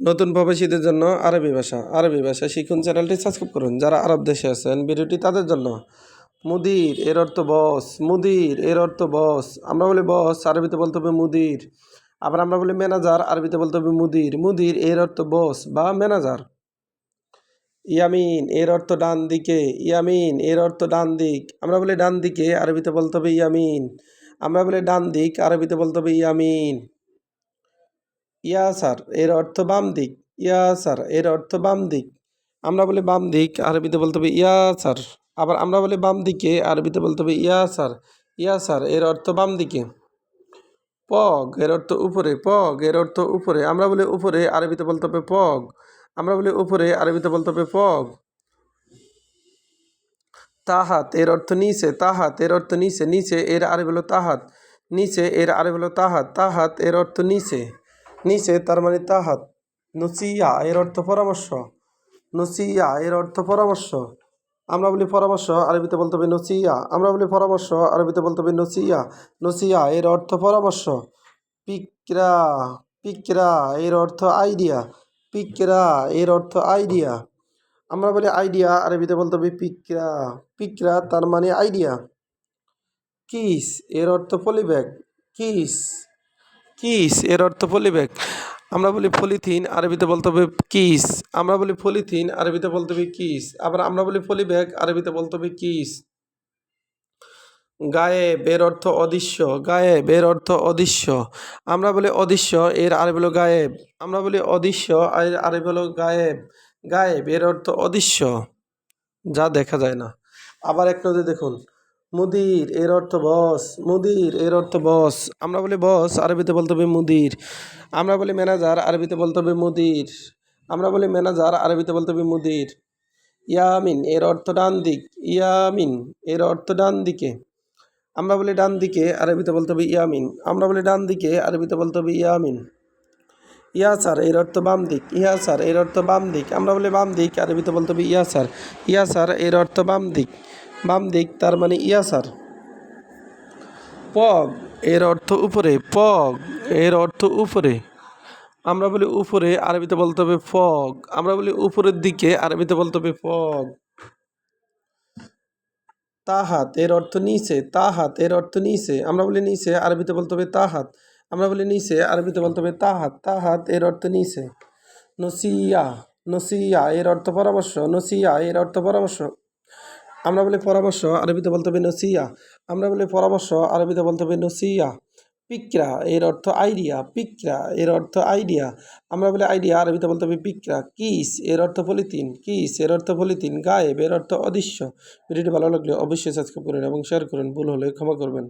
নতুন প্রবাসীদের জন্য আরবি ভাষা আরবি ভাষা শিখুন, চ্যানেলটি সাবস্ক্রাইব করুন। যারা আরব দেশে আছেন, ভিডিওটি তাদের জন্য। মুদির, এর অর্থ বস, মুদির, এর অর্থ বস। আমরা বলি বস, আরবিতে বলতে হবে মুদির। আবার আমরা বলি ম্যানেজার, আরবিতে বলতে হবে মুদির। মুদির, এর অর্থ বস বা ম্যানেজার। ইয়ামিন, এর অর্থ ডান দিকে। ইয়ামিন, এর অর্থ ডান দিক। আমরা বলি ডান দিকে, আরবিতে বলতে হবে ইয়ামিন। আমরা বলি ডান দিক, আরবিতে বলতে হবে ইয়ামিন। ইয়াসার এর অর্থ বাম দিক। ইয়াসার এর অর্থ বাম দিক। আমরা বলি বাম দিক, আরবিতে বলতে হবে ইয়াসার আবার আমরা বলি বাম দিকে, আরবিতে বলতে হবে ইয়াসার ইয়াসার এর অর্থ বাম দিকে। পগ, এর অর্থ উপরে। পগ, এর অর্থ উপরে। আমরা বলি উপরে, আরবিতে বলতে হবে পগ। আমরা বলি উপরে, আরবিতে বলতে হবে পগ। তাহাত, এর অর্থ নিচে। তাহাত, এর অর্থ নিচে। নিচে, এর আরবি হলো তাহাত। নিচে, এর আরবি হলো তাহাত। তাহাত, এর অর্থ নিচে। নিচে তার মানে তাহাত। নসিয়া, এর অর্থ পরামর্শ। নসিয়া, এর অর্থ পরামর্শ। আমরা বলি পরামর্শ, আরবিতে বলতে হবে নসিয়া। আমরা বলি পরামর্শ, আরবিতে বলতে হবে নসিয়া। নসিয়া, এর অর্থ পরামর্শ। পিকরা পিকরা, এর অর্থ আইডিয়া। পিকরা, এর অর্থ আইডিয়া। আমরা বলি আইডিয়া, আরবিতে বলতে হবে পিকরা। পিকরা তার মানে আইডিয়া। কিস, এর অর্থ পলিব্যাগ। Kiss kiss? এর অর্থ পলিব্যাগ আমরা বলি পলিথিন আরবিতে বলতে হবে কিস। আমরা বলি পলিথিন আরবিতে বলতে হবে কিস। আবার আমরা বলি পলিব্যাগ আরবিতে বলতে হবে কিস। গায়ে এর অর্থ অদৃশ্য। গায়ে এর অর্থ অদৃশ্য। আমরা বলি অদৃশ্য, এর আরবি হলো গায়েব। আমরা বলি অদৃশ্য, এর আরবি হলো গায়েব। গায়েব, এর অর্থ অদৃশ্য। যা দেখা যায় না। আবার এক নজরে দেখুন। মুদির, এর অর্থ বস, মুদির, এর অর্থ বস। আমরা বলি বস, আরবিতে বলতে হবে মুদির। আমরা বলি ম্যানেজার, আরবিতে বলতে হবে মুদির। আমরা বলি ম্যানেজার, আরবিতে বলতে হবে মুদির। ইয়ামিন, এর অর্থ ডান দিক। ইয়ামিন, এর অর্থ ডান দিকে। আমরা বলি ডান দিকে, আরবিতে বলতে হবে ইয়ামিন। আমরা বলি ডান দিকে, আরবিতে বলতে হবে ইয়ামিন। ইয়া স্যার এর অর্থ বাম দিক। ইয়া স্যার এর অর্থ বাম দিক। আমরা বলি বাম দিক, আরবিতে বলতে হবে ইয়া স্যার ইয়া স্যার এর অর্থ বাম দিক। বাম দিক, তার মানে ইয়াসার। পগ, এর অর্থ উপরে। পগ, এর অর্থ উপরে। আমরা বলি উপরে, আরবিতে বলতে হবে ফগ। আমরা বলি উপরের দিকে, আরবিতে বলতে হবে ফগ। তাহাত, এর অর্থ নিচে। তাহাত, এর অর্থ নিচে। আমরা বলি নিচে, আরবিতে বলতে হবে তাহাত। আমরা বলি নিচে, আরবিতে বলতে হবে তাহাত। তাহাত, এর অর্থ নিচে। নসিয়া নসিয়া, এর অর্থ পরামর্শ। নসিয়া, এর অর্থ পরামর্শ। আমরা বলি পরামর্শ, আরবিতে বলতে হবে নসিয়া। আমরা বলি পরামর্শ, আরবিতে বলতে হবে নসিয়া। পিকরা, এর অর্থ আইডিয়া পিকরা, এর অর্থ আইডিয়া আমরা বলি আইডিয়া আরবিতে বলতে হবে পিকরা, কিস, এর অর্থ পলিথিন, কিস, এর অর্থ পলিথিন, গায়েব, এর অর্থ অদৃশ্য। ভিডিওটি ভালো লাগলে অবশ্যই সাবস্ক্রাইব করুন এবং শেয়ার করুন। ভুল হলে ক্ষমা করবেন।